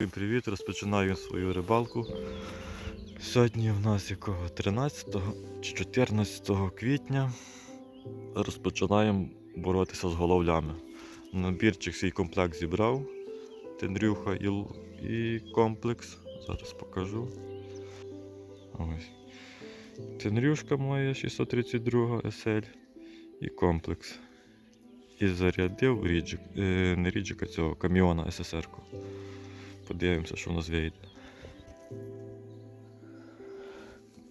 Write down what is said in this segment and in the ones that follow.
Всім привіт, розпочинаю свою рибалку. Сьогодні в нас якого 13 чи 14 квітня розпочинаємо боротися з головлями. Набірчик свій комплект зібрав. Тендрюха і, і комплекс. Зараз покажу. Ось. Тенрюшка моя 632 SL і комплекс. І зарядив ріджик, е, не ріджика цього каміона СССР-ку. Подивимося, що в нас вийде.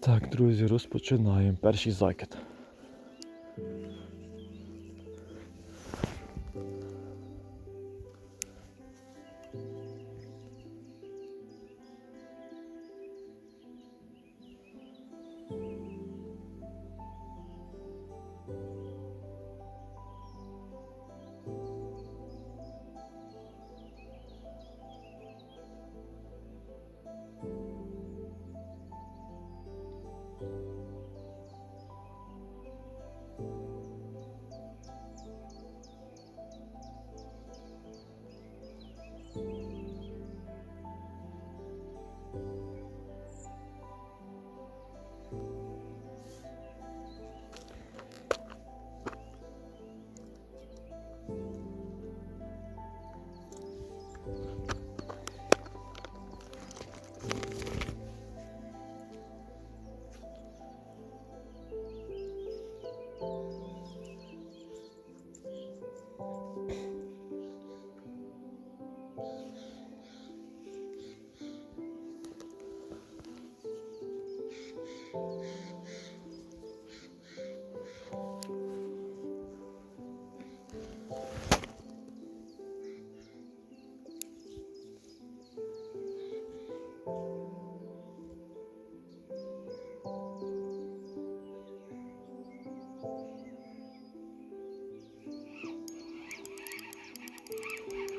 Так, друзі, розпочинаємо. Перший закид.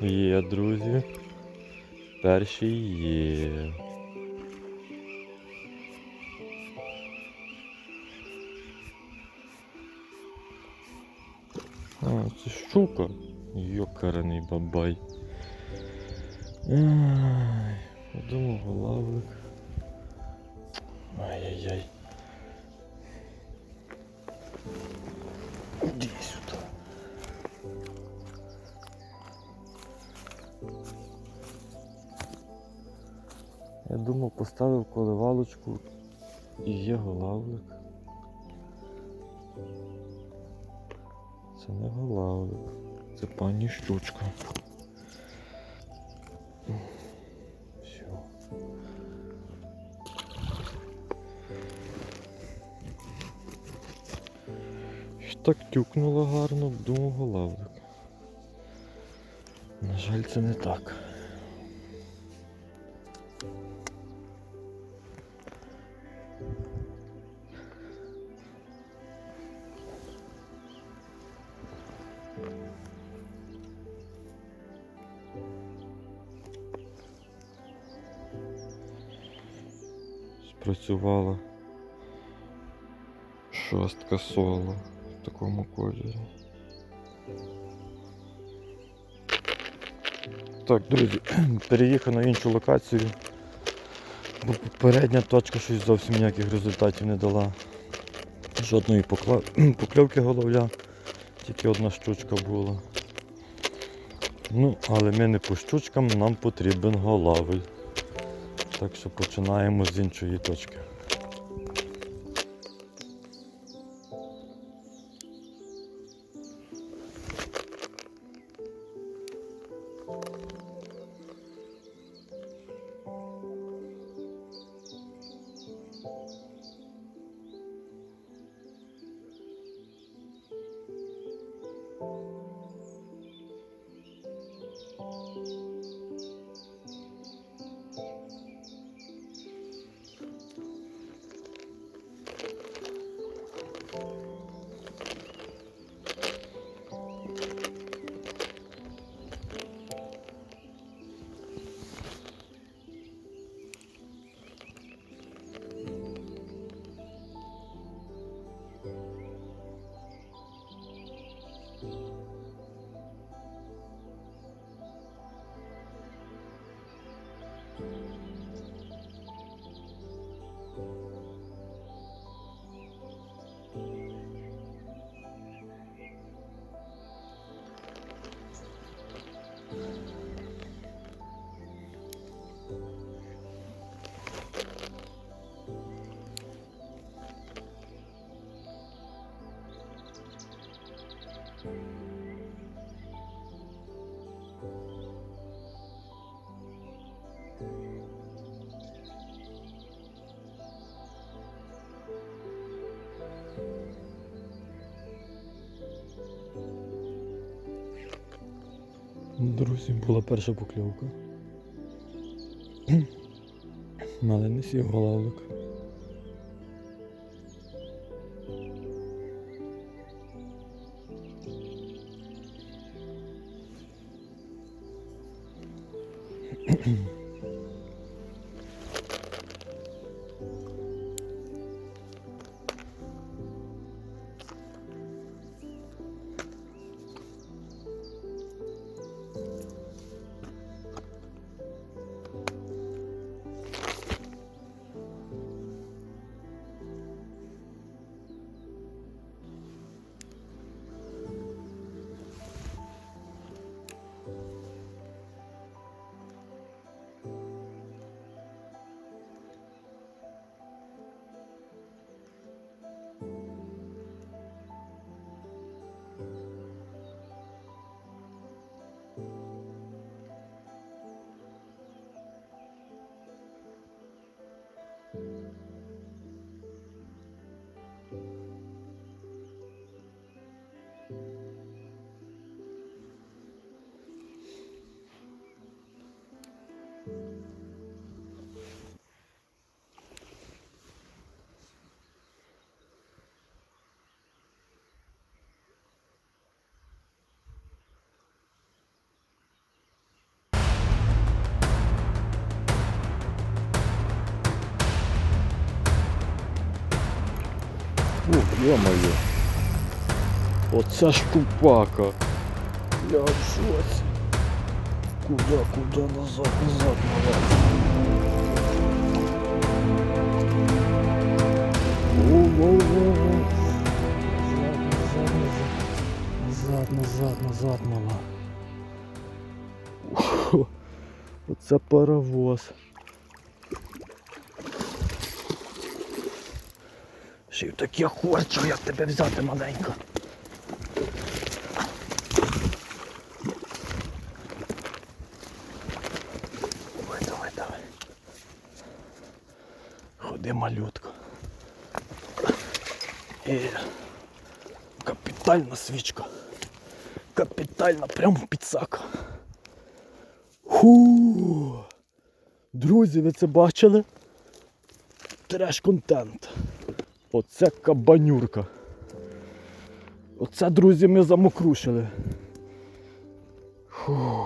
Є, друзі. Перший є. А, це щука. Йокарений бабай. Ай, я думав, голавлик. Ай-яй-яй. Я думав, поставив коливалочку і є голавлик. Це не голавлик, це пані щучка. Все. Так тюкнуло гарно, думав голавлик. На жаль, це не так. Шостка соло в такому кольорі. Так, друзі, переїхав на іншу локацію. Бо попередня точка щось зовсім ніяких результатів не дала. Жодної покла- покльовки головля, тільки одна щучка була. Ну, але ми не по щучкам, нам потрібен голавель. Так що починаємо з іншої точки. Друзі, була перша покльовка. Але не сів голавлик. Ух, ё-моё. Оце ж купака. Я в. Куда, куда, назад, назад, назад. Назад, назад, назад, мала. Оце паровоз. Ще й таке хочу, як тебе взяти маленько. Давай, давай, давай. Ходи, малютко. І капітальна свічка. Капітальна, прямо підсака. Ху. Друзі, ви це бачили? Треш контент. Оце кабанюрка. Оце, друзі, ми замокрушили. Фу.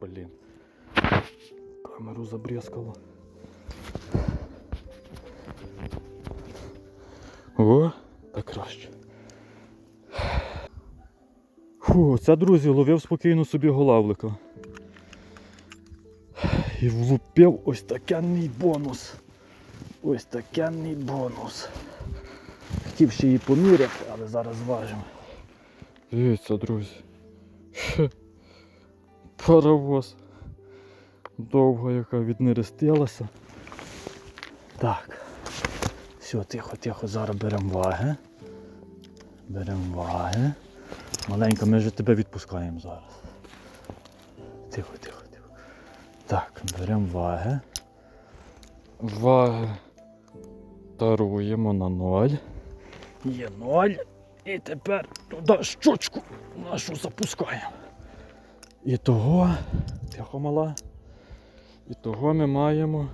Блін. Камеру забрязкало. О, так краще. Фу, це, друзі, ловив спокійно собі голавлика. І влупив ось такенний бонус. Ось такенний бонус. Хотів ще її поміряти, але зараз зважимо. Дивіться, друзі. Паровоз. Довга, яка віднерестилася. Так. Все, тихо, тихо, зараз беремо ваги. Беремо ваги. Маленько, ми вже тебе відпускаємо зараз. Тихо, тихо. Так, беремо ваги. Ваги. Таруємо на ноль. Є ноль. І тепер туди щочку нашу запускаємо. І того, тихо мала. І того ми маємо.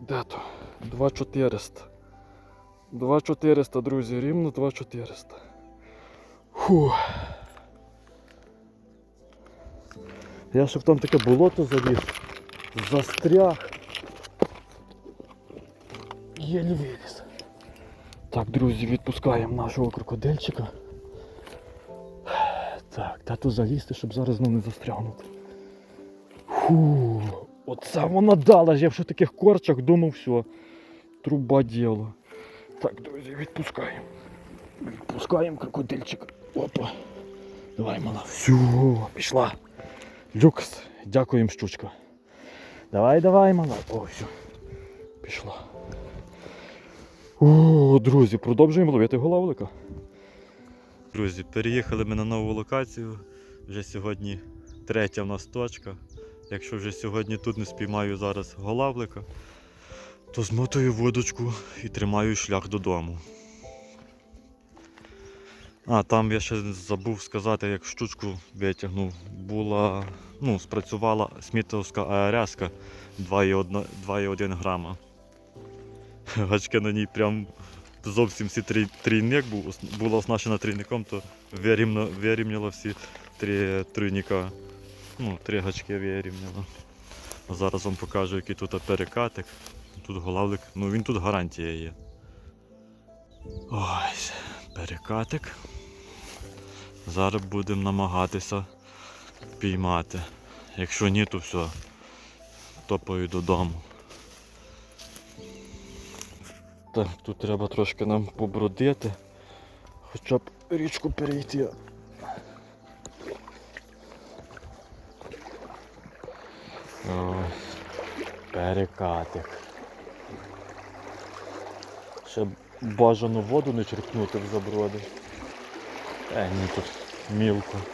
Де то? 2400. 2400, друзі, рівно 2400. Фу. Я щоб там таке болото заліз. Застряг. Єлі виліз. Так, друзі, відпускаємо нашого крокодильчика. Так, та тут залізти, щоб зараз знову не застрягнути. Фу, оце вона дала ж. Я в таких корчах думав, все. Труба діло. Так, друзі, відпускаємо. Відпускаємо крокодильчик. Опа. Давай, мала. Все, пішла. Люкс. Дякуємо, щучка. Давай, давай, мала. О, все. Пішла. О, друзі, продовжуємо ловити головлика. Друзі, переїхали ми на нову локацію. Вже сьогодні третя в нас точка. Якщо вже сьогодні тут не спіймаю зараз голавлика, то змотую вудочку і тримаю шлях додому. А, там я ще забув сказати, як щучку витягнув. Була, ну, спрацювала смітовська АРС 2,1 грама. Гачки на ній прям зовсім всі три, трійник був, була оснащена трійником, то вирівняла всі три трійника. Ну, три гачки вирівняла. Зараз вам покажу, який тут перекатик. Тут голавлик, ну він тут гарантія є. Ось, перекатик. Зараз будемо намагатися піймати. Якщо ні, то все. Топаю додому. Так, тут треба трошки нам побродити. Хоча б річку перейти. Ось, перекатик. Ще бажано воду не черпнути в заброди. Е, ні, тут мілко.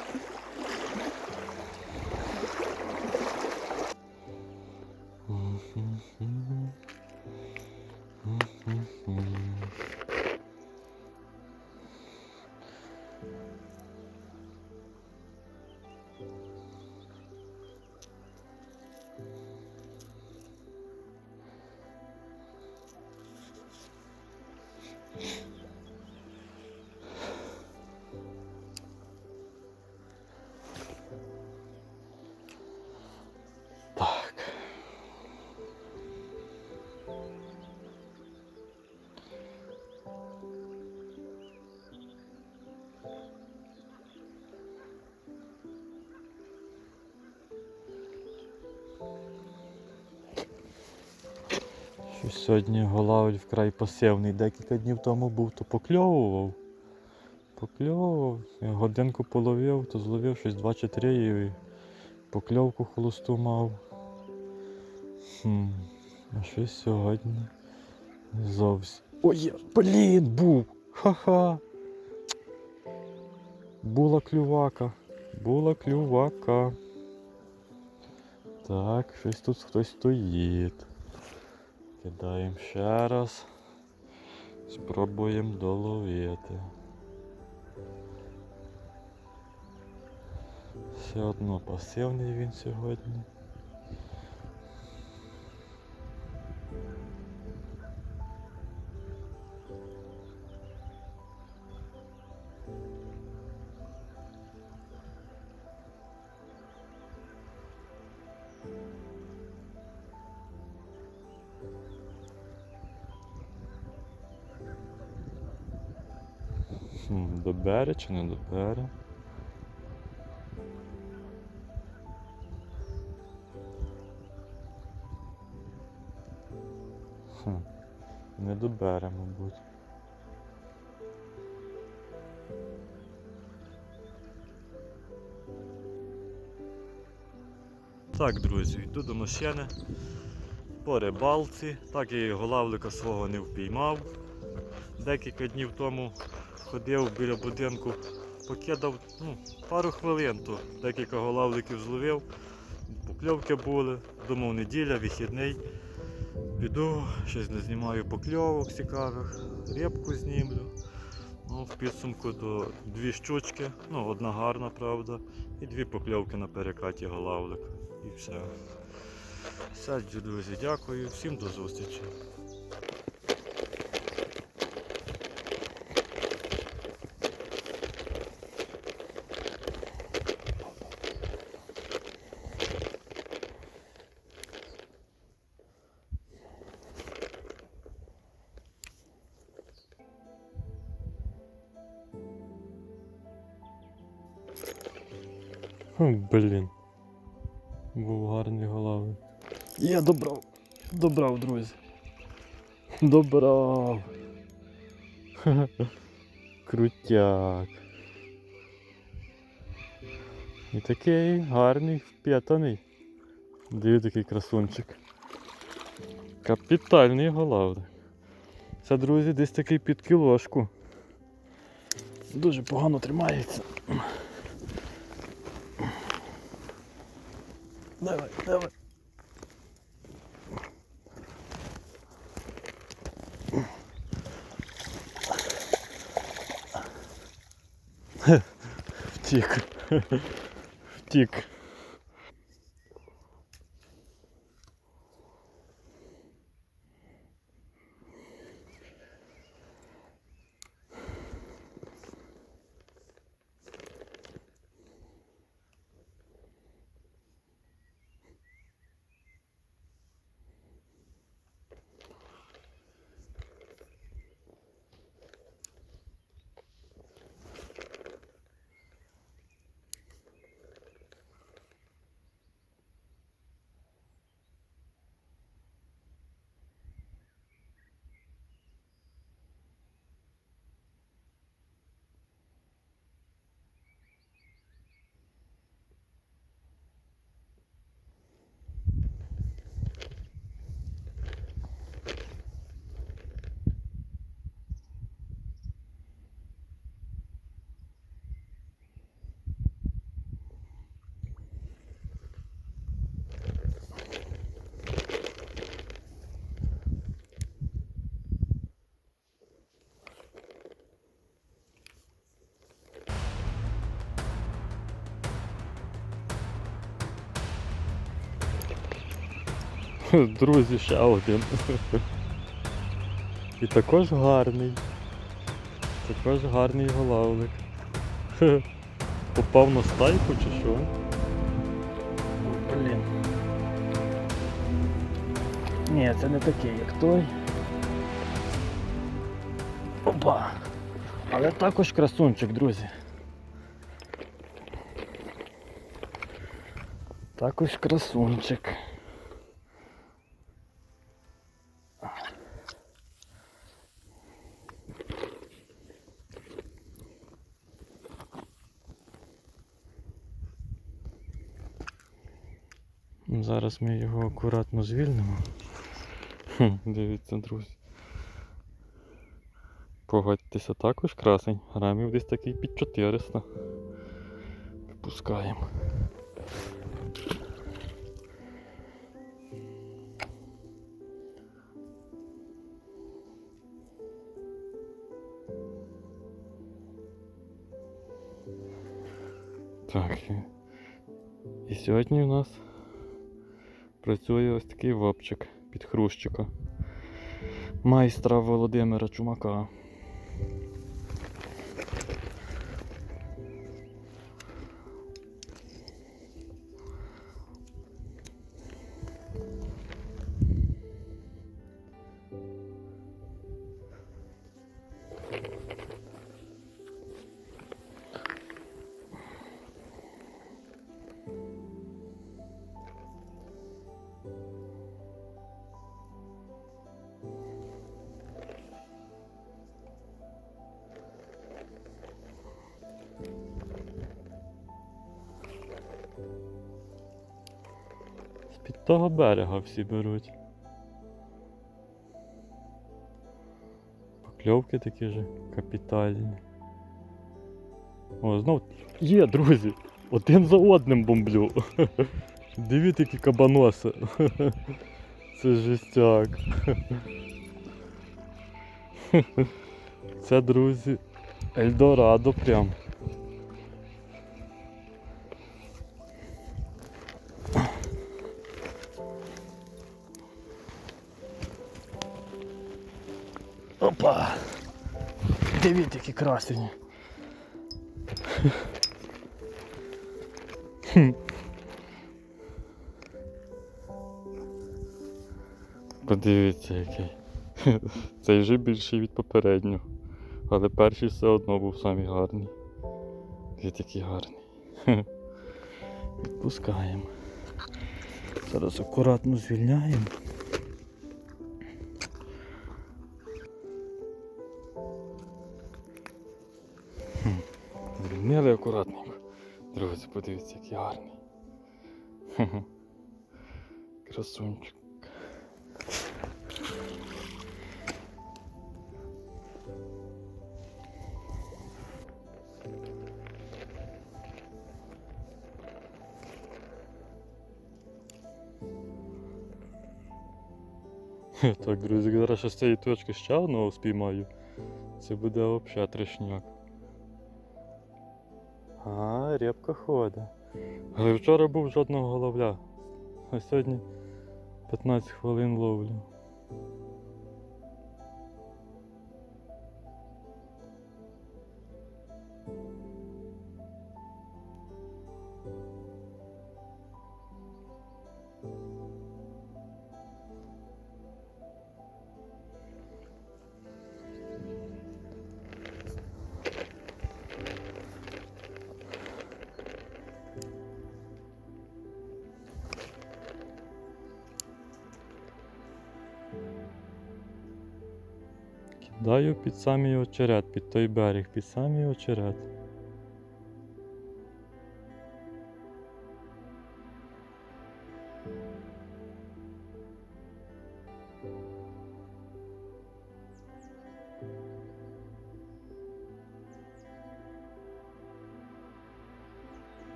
Сьогодні голавль вкрай пасивний. Декілька днів тому був, то покльовував. Покльовував. Я годинку половив, то зловив щось 2 чи 3 і покльовку холосту мав. Хм, а щось сьогодні зовсім. Ой, блін, був! Ха-ха. Була клювака. Була клювака. Так, щось тут хтось стоїть. Кидаємо ще раз. Спробуємо доловити. Все одно пасивний він сьогодні. Добере чи не добере? Хм, не добере, мабуть. Так, друзі, йду до машини по рибалці. Так я і голавлика свого не впіймав. Декілька днів тому ходив біля будинку, покидав ну, пару хвилин, то декілька голавликів зловив. Покльовки були, думав неділя, вихідний. Піду, щось не знімаю покльовок цікавих, рибку знімлю. Ну, в підсумку до дві щучки, ну одна гарна, правда, і дві покльовки на перекаті голавлика. І все. Все, друзі, дякую, всім до зустрічі. Блін. Був гарний голови. Я добрав. Добрав, друзі. Добрав. Крутяк. І такий гарний вп'ятаний. Диви такий красунчик. Капітальний головник. Це, друзі, десь такий під кілошку. Дуже погано тримається. Давай, давай. Втік. Втік. Друзі, ще один. І також гарний. Також гарний головник. Попав на стайку чи що? Блін. Ні, це не такий, як той. Опа! Але також красунчик, друзі. Також красунчик. Зараз ми його акуратно звільнимо. Дивіться, друзі. Погодьтеся також красень. Грамів десь такий під 400. Випускаємо. Так. І сьогодні у нас працює ось такий вопчик під хрущика. Майстра Володимира Чумака. Того берега всі беруть. Покльовки такі ж капітальні. О, знов є, друзі! Один за одним бомблю. Дивіться, які кабаноси. Це жестяк. Це, друзі, Ельдорадо прям. Дивіться, які красені. Подивіться який. Цей вже більший від попереднього. Але перший все одно був самий гарний. Він такий гарний. Відпускаємо. Зараз акуратно звільняємо. Друзі, подивіться, який гарний. Красунчик. Так, друзі, зараз ще з цієї точки ще одного спіймаю. Це буде взагалі трешняк. А, репка ходить. Але вчора був жодного головля. А сьогодні 15 хвилин ловлю. Під самий очерет, під той берег, під самий очерет.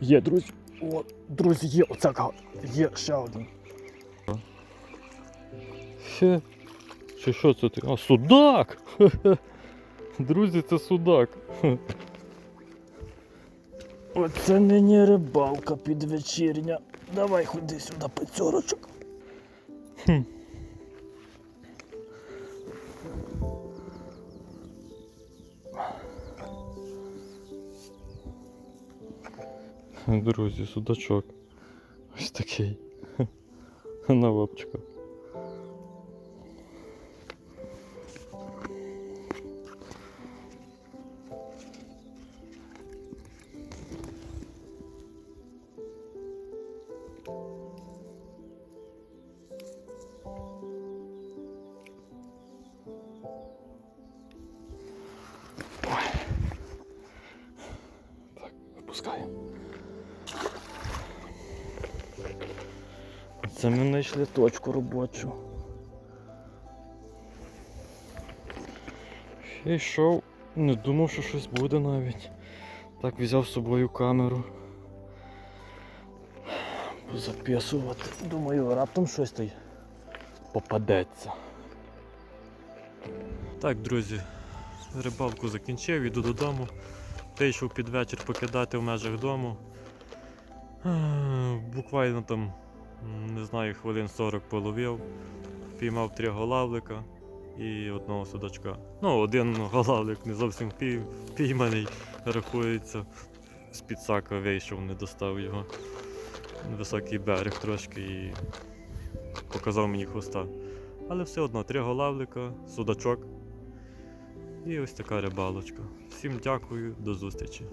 Є, друзі. О, друзі, є оця є ще один. Хе. Чи що це ти? А, судак! Друзі, це судак. Оце нині рибалка підвечірня. Давай ходи сюди, пацьорочок. Хм. Друзі, судачок. Ось такий. На лапчиках. Це знайшли точку робочу. Ще йшов, не думав, що щось буде навіть. Так взяв з собою камеру. Записувати. Думаю, раптом щось той попадеться. Так, друзі, рибалку закінчив, іду додому. Вийшов під вечір покидати в межах дому. Буквально там, не знаю, хвилин 40 половив. Піймав три голавлика і одного судачка. Ну, один голавлик не зовсім пій- пійманий, рахується. З під сака вийшов, не достав його. Високий берег трошки і показав мені хвоста. Але все одно три голавлика, судачок. І ось така рибалочка. Всім дякую, до зустрічі.